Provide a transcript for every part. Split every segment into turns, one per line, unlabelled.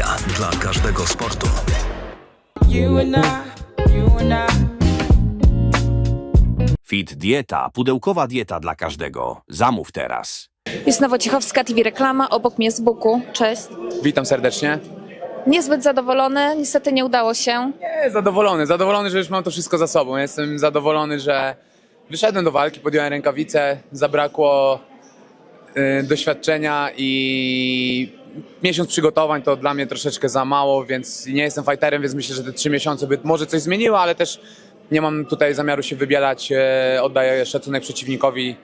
Dla każdego sportu.
Fit Dieta, pudełkowa dieta dla każdego. Zamów teraz.
Justyna Wojciechowska, TV Reklama, obok mnie z Buku. Cześć.
Witam serdecznie.
Niezbyt zadowolony, niestety nie udało się.
Nie, zadowolony, zadowolony, że już mam to wszystko za sobą. Jestem zadowolony, że wyszedłem do walki, podjąłem rękawice, zabrakło y, doświadczenia i miesiąc przygotowań to dla mnie troszeczkę za mało, więc nie jestem fighterem, więc myślę, że te trzy miesiące by może coś zmieniło, ale też nie mam tutaj zamiaru się wybierać. E, oddaję szacunek przeciwnikowi,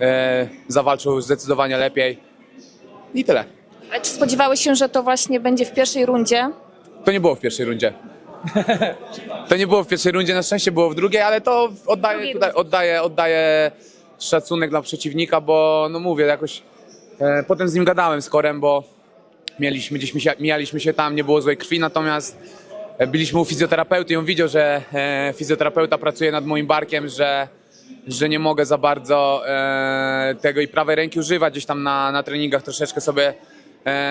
e, zawalczył zdecydowanie lepiej i tyle.
Ale czy spodziewałeś się, że to właśnie będzie w pierwszej rundzie?
To nie było w pierwszej rundzie. to nie było w pierwszej rundzie, na szczęście było w drugiej, ale to oddaję, tutaj, oddaję, oddaję szacunek dla przeciwnika, bo no mówię, jakoś e, potem z nim gadałem z Korem, bo mieliśmy, gdzieś mijaliśmy się tam, nie było złej krwi, natomiast e, byliśmy u fizjoterapeuty i on widział, że e, fizjoterapeuta pracuje nad moim barkiem, że, że nie mogę za bardzo e, tego i prawej ręki używać gdzieś tam na, na treningach troszeczkę sobie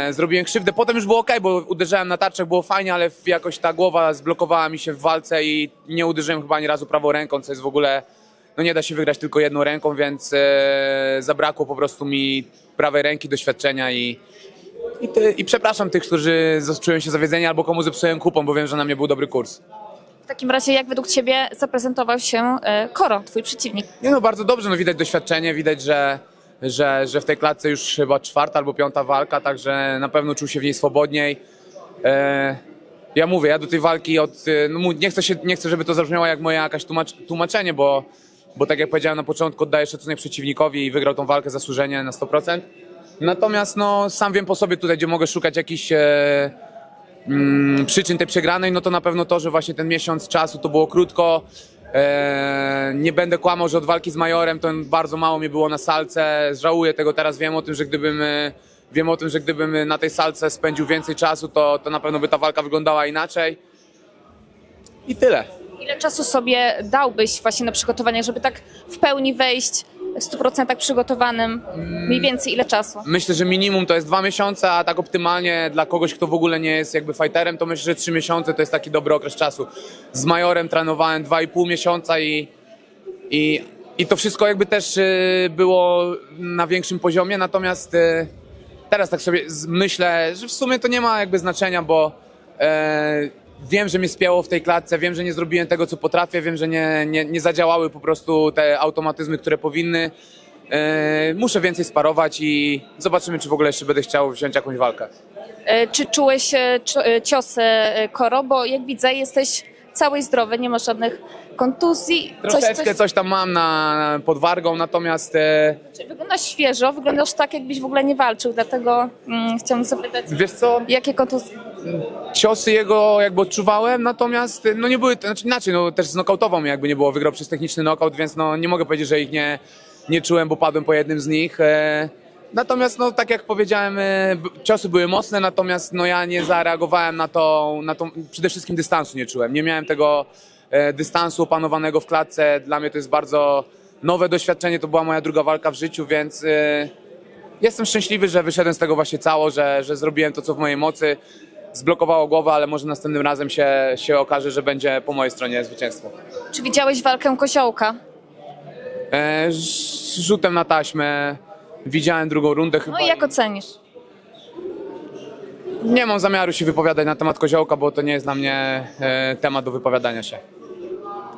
zrobiłem krzywdę. Potem już było ok, bo uderzałem na tarczach, było fajnie, ale jakoś ta głowa zblokowała mi się w walce i nie uderzyłem chyba ani razu prawą ręką, co jest w ogóle, no nie da się wygrać tylko jedną ręką, więc zabrakło po prostu mi prawej ręki, doświadczenia i, i, i przepraszam tych, którzy czują się zawiedzeni albo komu zepsułem kupon, bo wiem, że na mnie był dobry kurs.
W takim razie, jak według Ciebie zaprezentował się e, Koro, Twój przeciwnik?
Nie no, bardzo dobrze, no widać doświadczenie, widać, że, że, że w tej klatce już chyba czwarta albo piąta walka, także na pewno czuł się w niej swobodniej. E, ja mówię, ja do tej walki od, e, no, nie, chcę się, nie chcę, żeby to zabrzmiało jak moje jakaś tłumacz, tłumaczenie, bo, bo tak jak powiedziałem na początku, oddaję szacunek przeciwnikowi i wygrał tą walkę zasłużenie na 100%. Natomiast no, sam wiem po sobie tutaj, gdzie mogę szukać jakichś e, mm, przyczyn tej przegranej, no to na pewno to, że właśnie ten miesiąc czasu to było krótko. E, nie będę kłamał, że od walki z Majorem to bardzo mało mi było na salce. Żałuję tego teraz, wiem o tym, że gdybym, e, wiem o tym, że gdybym na tej salce spędził więcej czasu, to, to na pewno by ta walka wyglądała inaczej. I tyle.
Ile czasu sobie dałbyś właśnie na przygotowanie, żeby tak w pełni wejść 100% przygotowanym? Mniej więcej ile czasu?
Myślę, że minimum to jest dwa miesiące, a tak optymalnie dla kogoś, kto w ogóle nie jest jakby fighterem, to myślę, że trzy miesiące to jest taki dobry okres czasu. Z Majorem trenowałem dwa i pół miesiąca i, i, i to wszystko jakby też y, było na większym poziomie, natomiast y, teraz tak sobie myślę, że w sumie to nie ma jakby znaczenia, bo e, wiem, że mnie spięło w tej klatce, wiem, że nie zrobiłem tego, co potrafię, wiem, że nie, nie, nie zadziałały po prostu te automatyzmy, które powinny. E, muszę więcej sparować i zobaczymy, czy w ogóle jeszcze będę chciał wziąć jakąś walkę.
E, Czy czułeś e, ciosy Koro? Bo jak widzę, jesteś cały zdrowy, nie masz żadnych kontuzji.
Troszeczkę coś tam mam na pod wargą, natomiast e,
Czy Wyglądasz świeżo, wyglądasz tak, jakbyś w ogóle nie walczył, dlatego mm, chciałam zapytać,
wiesz co,
jakie kontuzje?
ciosy jego jakby odczuwałem, natomiast no nie były, znaczy inaczej, no też znokautował mnie jakby nie było, wygrał przez techniczny knockout, więc no nie mogę powiedzieć, że ich nie, nie czułem, bo padłem po jednym z nich. E, natomiast no tak jak powiedziałem, e, ciosy były mocne, natomiast no ja nie zareagowałem na to, na to, przede wszystkim dystansu nie czułem, nie miałem tego dystansu opanowanego w klatce, dla mnie to jest bardzo nowe doświadczenie, to była moja druga walka w życiu, więc... E, Jestem szczęśliwy, że wyszedłem z tego właśnie cało, że, że zrobiłem to, co w mojej mocy. Zblokowało głowę, ale może następnym razem się, się okaże, że będzie po mojej stronie zwycięstwo.
Czy widziałeś walkę Koziołka?
E, rzutem na taśmę widziałem drugą rundę chyba.
No i jak ocenisz?
Nie mam zamiaru się wypowiadać na temat koziołka, bo to nie jest dla mnie e, temat do wypowiadania się.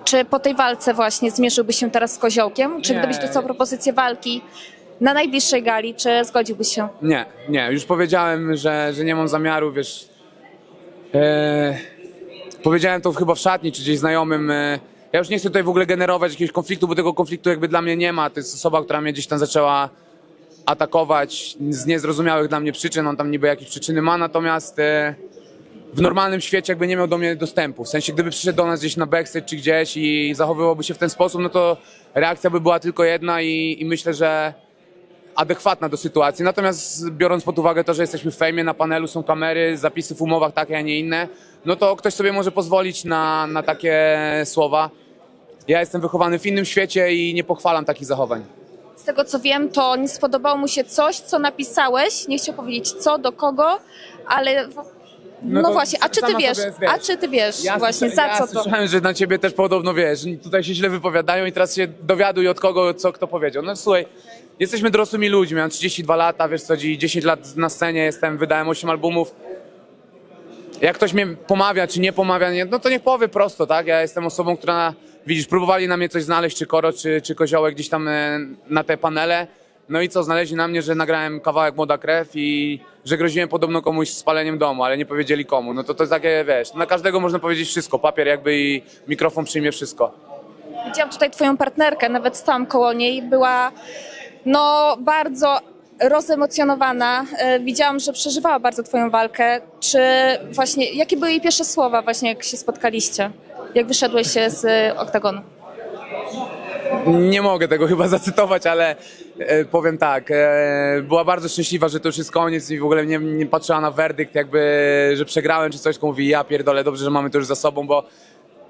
Czy po tej walce właśnie zmierzyłbyś się teraz z Koziołkiem? Czy
Nie.
gdybyś dostał propozycję walki na najbliższej gali, czy zgodziłbyś się?
Nie, nie, już powiedziałem, że, że nie mam zamiaru, wiesz. E, powiedziałem to chyba w szatni, czy gdzieś znajomym. E, ja już nie chcę tutaj w ogóle generować jakiegoś konfliktu, bo tego konfliktu jakby dla mnie nie ma. To jest osoba, która mnie gdzieś tam zaczęła atakować z niezrozumiałych dla mnie przyczyn. On tam niby jakieś przyczyny ma, natomiast e, w normalnym świecie jakby nie miał do mnie dostępu. W sensie, gdyby przyszedł do nas gdzieś na backstage czy gdzieś i zachowywałby się w ten sposób, no to reakcja by była tylko jedna i, i myślę, że adekwatna do sytuacji. Natomiast biorąc pod uwagę to, że jesteśmy w fejmie, na panelu są kamery, zapisy w umowach takie, a nie inne, no to ktoś sobie może pozwolić na, na takie słowa. Ja jestem wychowany w innym świecie i nie pochwalam takich zachowań.
Z tego co wiem, to nie spodobało mu się coś, co napisałeś. Nie chciał powiedzieć co, do kogo, ale No,
to
właśnie, a czy ty wiesz, a czy ty wiesz
Ja
właśnie
słysza-
za
ja
co to?
słyszałem, że na ciebie też podobno wiesz, tutaj się źle wypowiadają i teraz się dowiaduj od kogo, co kto powiedział. No słuchaj, jesteśmy dorosłymi ludźmi, mam 32 lata, wiesz co, dzi- 10 lat na scenie jestem, wydałem 8 albumów. Jak ktoś mnie pomawia, czy nie pomawia, nie, no to niech powie prosto, tak? Ja jestem osobą, która, widzisz, próbowali na mnie coś znaleźć, czy Koro, czy, czy Koziołek gdzieś tam e, na te panele. No i co, znaleźli na mnie, że nagrałem kawałek Młoda Krew i że groziłem podobno komuś spaleniem domu, ale nie powiedzieli komu. No to to jest takie, wiesz, na każdego można powiedzieć wszystko. Papier jakby i mikrofon przyjmie wszystko.
Widziałam tutaj twoją partnerkę, nawet stałam koło niej, była no bardzo rozemocjonowana. E, Widziałam, że przeżywała bardzo twoją walkę. Czy właśnie, jakie były jej pierwsze słowa właśnie jak się spotkaliście? Jak wyszedłeś się z e, oktagonu?
Nie mogę tego chyba zacytować, ale e, powiem tak. E, była bardzo szczęśliwa, że to już jest koniec i w ogóle nie, nie patrzyła na werdykt, jakby, że przegrałem czy coś, tylko mówi ja pierdolę, dobrze, że mamy to już za sobą, bo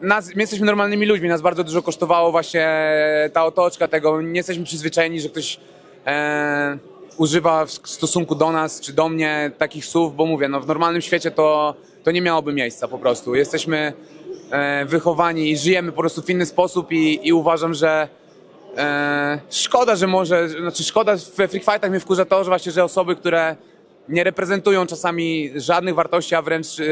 nas, my jesteśmy normalnymi ludźmi, nas bardzo dużo kosztowało właśnie ta otoczka tego. Nie jesteśmy przyzwyczajeni, że ktoś e, używa w stosunku do nas czy do mnie takich słów, bo mówię, no w normalnym świecie to, to nie miałoby miejsca po prostu. Jesteśmy e, wychowani i żyjemy po prostu w inny sposób i, i uważam, że e, szkoda, że może, znaczy szkoda we free fightach mnie wkurza to, że właśnie, że osoby, które nie reprezentują czasami żadnych wartości, a wręcz e,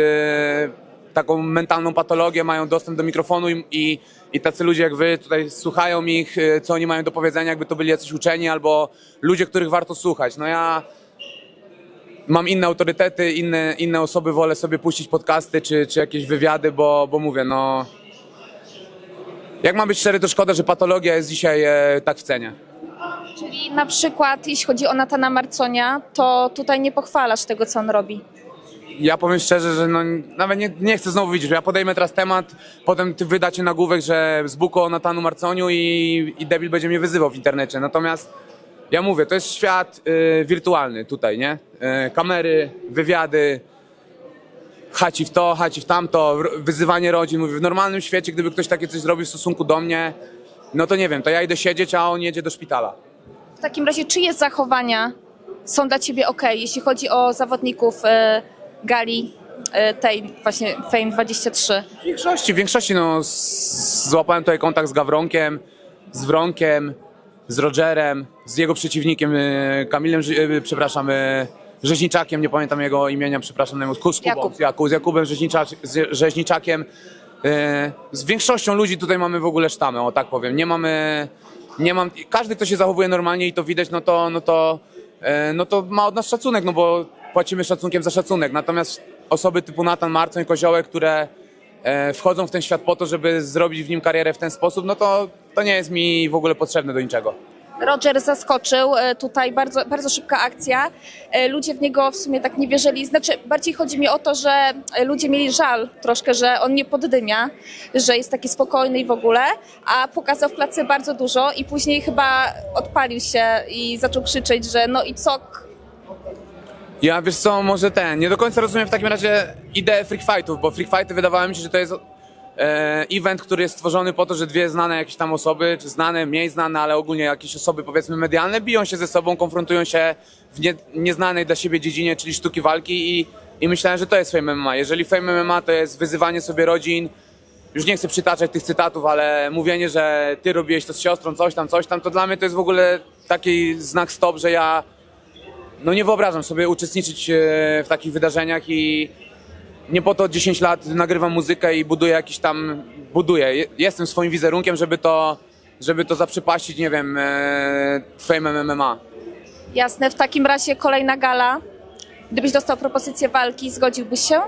taką mentalną patologię, mają dostęp do mikrofonu i, i, i tacy ludzie jak wy tutaj słuchają ich, e, co oni mają do powiedzenia, jakby to byli jacyś uczeni albo ludzie, których warto słuchać. No ja mam inne autorytety, inne, inne osoby wolę sobie puścić podcasty czy, czy jakieś wywiady, bo, bo mówię, no... Jak mam być szczery, to szkoda, że patologia jest dzisiaj e, tak w cenie.
Czyli na przykład, jeśli chodzi o Natana Marconia, to tutaj nie pochwalasz tego, co on robi.
Ja powiem szczerze, że no, nawet nie, nie chcę znowu widzieć, że ja podejmę teraz temat, potem ty wydacie nagłówek, że z Buko o Natanu Marconiu i, i debil będzie mnie wyzywał w internecie. Natomiast ja mówię, to jest świat y, wirtualny tutaj, nie? Y, kamery, wywiady, chaci w to, chaci w tamto, wyzywanie rodzin. Mówię, w normalnym świecie, gdyby ktoś takie coś zrobił w stosunku do mnie, no to nie wiem, to ja idę siedzieć, a on jedzie do szpitala.
W takim razie, czyje zachowania są dla ciebie ok, jeśli chodzi o zawodników e, gali e, tej właśnie Fame 23?
W większości, w większości no, złapałem tutaj kontakt z Gawronkiem, z Wronkiem, z Rogerem, z jego przeciwnikiem e, Kamilem, Ży- e, przepraszam, e, Rzeźniczakiem, nie pamiętam jego imienia, przepraszam, Ku- z Kubą,
Jakub.
Jakub, z Jakubem Rzeźnicza, z Rzeźniczakiem. E, Z większością ludzi tutaj mamy w ogóle sztamę, o tak powiem. Nie mamy, nie mam, każdy kto się zachowuje normalnie i to widać, no to, no to, e, no to ma od nas szacunek, no bo płacimy szacunkiem za szacunek. Natomiast osoby typu Natan Marcoń, Koziołek, które e, wchodzą w ten świat po to, żeby zrobić w nim karierę w ten sposób, no to, to nie jest mi w ogóle potrzebne do niczego.
Roger zaskoczył, e, tutaj bardzo, bardzo szybka akcja. E, Ludzie w niego w sumie tak nie wierzyli. Znaczy, bardziej chodzi mi o to, że e, ludzie mieli żal troszkę, że on nie poddymia, że jest taki spokojny i w ogóle, a pokazał w klatce bardzo dużo i później chyba odpalił się i zaczął krzyczeć, że no i co,
Ja wiesz co, może ten, nie do końca rozumiem w takim razie ideę freak fightów, bo freak fighty wydawało mi się, że to jest event, który jest stworzony po to, że dwie znane jakieś tam osoby, czy znane, mniej znane, ale ogólnie jakieś osoby powiedzmy medialne biją się ze sobą, konfrontują się w nie, nieznanej dla siebie dziedzinie, czyli sztuki walki i, i myślałem, że to jest Fame MMA. Jeżeli Fame MMA to jest wyzywanie sobie rodzin, już nie chcę przytaczać tych cytatów, ale mówienie, że ty robiłeś to z siostrą, coś tam, coś tam, to dla mnie to jest w ogóle taki znak stop, że ja no nie wyobrażam sobie uczestniczyć e, w takich wydarzeniach i nie po to 10 lat nagrywam muzykę i buduję jakiś tam, buduję, Je- jestem swoim wizerunkiem, żeby to, żeby to zaprzepaścić, nie wiem, e, Fame MMA.
jasne, w takim razie kolejna gala. Gdybyś dostał propozycję walki, zgodziłbyś się?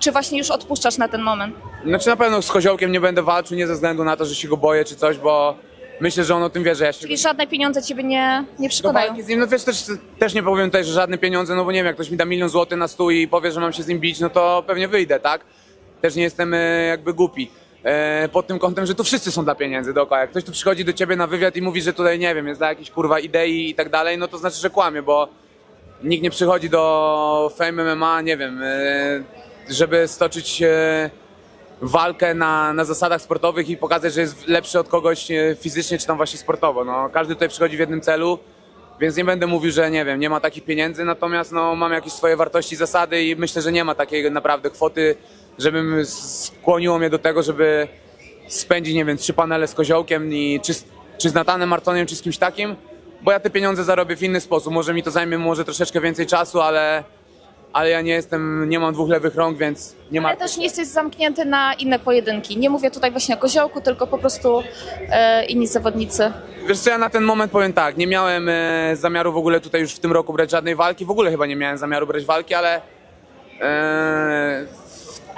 Czy właśnie już odpuszczasz na ten moment?
Znaczy na pewno z Koziołkiem nie będę walczył, nie ze względu na to, że się go boję czy coś, bo myślę, że on o tym wie, że ja się
Czyli żadne pieniądze ciebie nie, nie
do
przekonają?
walki z nim, no wiesz, też, też nie powiem tutaj, że żadne pieniądze, no bo nie wiem, jak ktoś mi da milion złotych na stół i powie, że mam się z nim bić, no to pewnie wyjdę, tak? Też nie jestem e, jakby głupi. E, pod tym kątem, że tu wszyscy są dla pieniędzy dookoła. Jak ktoś tu przychodzi do ciebie na wywiad i mówi, że tutaj, nie wiem, jest dla jakiejś kurwa idei i tak dalej, no to znaczy, że kłamie, bo nikt nie przychodzi do Fame MMA, nie wiem, e, żeby stoczyć e, walkę na, na zasadach sportowych i pokazać, że jest lepszy od kogoś e, fizycznie czy tam właśnie sportowo. No, każdy tutaj przychodzi w jednym celu więc nie będę mówił, że nie wiem, nie ma takich pieniędzy, natomiast no, mam jakieś swoje wartości, zasady i myślę, że nie ma takiej naprawdę kwoty, żebym skłoniło mnie do tego, żeby spędzić, nie wiem, trzy panele z koziołkiem i czy, czy z Natanem Martonem, czy z kimś takim, bo ja te pieniądze zarobię w inny sposób. Może mi to zajmie może troszeczkę więcej czasu, ale, ale ja nie jestem, nie mam dwóch lewych rąk, więc nie ma.
Ale też nie jesteś zamknięty na inne pojedynki. Nie mówię tutaj właśnie o koziołku, tylko po prostu e, inni zawodnicy.
Wiesz co, ja na ten moment powiem tak, nie miałem e, zamiaru w ogóle tutaj już w tym roku brać żadnej walki, w ogóle chyba nie miałem zamiaru brać walki, ale e,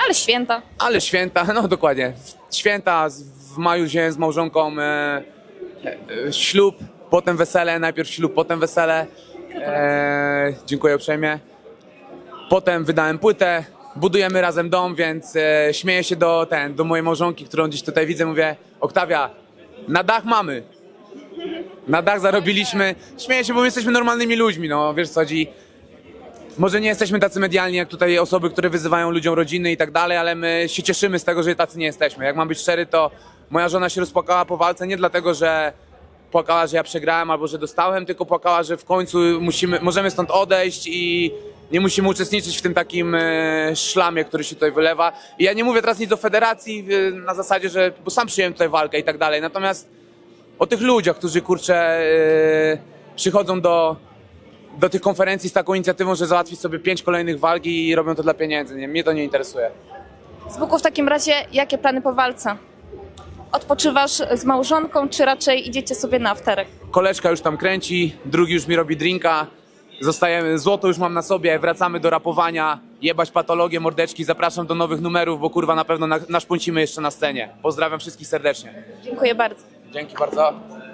Ale święta.
ale święta, no dokładnie, święta, z- w maju wziąłem z małżonką e, e, ślub, potem wesele, najpierw ślub, potem wesele, e, dziękuję uprzejmie, potem wydałem płytę, budujemy razem dom, więc e, śmieję się do, ten, do mojej małżonki, którą gdzieś tutaj widzę, mówię, Oktawia, na dach mamy, na dach zarobiliśmy, śmieję się, bo my jesteśmy normalnymi ludźmi, no wiesz co chodzi, może nie jesteśmy tacy medialni jak tutaj osoby, które wyzywają ludziom rodziny i tak dalej, ale my się cieszymy z tego, że tacy nie jesteśmy. Jak mam być szczery, to moja żona się rozpłakała po walce nie dlatego, że płakała, że ja przegrałem albo że dostałem, tylko płakała, że w końcu musimy, możemy stąd odejść i nie musimy uczestniczyć w tym takim e, szlamie, który się tutaj wylewa. I ja nie mówię teraz nic o federacji e, na zasadzie, że bo sam przyjąłem tutaj walkę i tak dalej. Natomiast o tych ludziach, którzy kurczę e, przychodzą do, do tych konferencji z taką inicjatywą, że załatwić sobie pięć kolejnych walk i robią to dla pieniędzy. Nie, mnie to nie interesuje.
Z Buku w takim razie, jakie plany po walce? Odpoczywasz z małżonką, czy raczej idziecie sobie na afterek?
Koleżka już tam kręci, drugi już mi robi drinka. Zostajemy, złoto już mam na sobie, wracamy do rapowania, jebać patologię, mordeczki, zapraszam do nowych numerów, bo kurwa na pewno na- naszpuncimy jeszcze na scenie. Pozdrawiam wszystkich serdecznie.
Dziękuję bardzo.
Dzięki bardzo.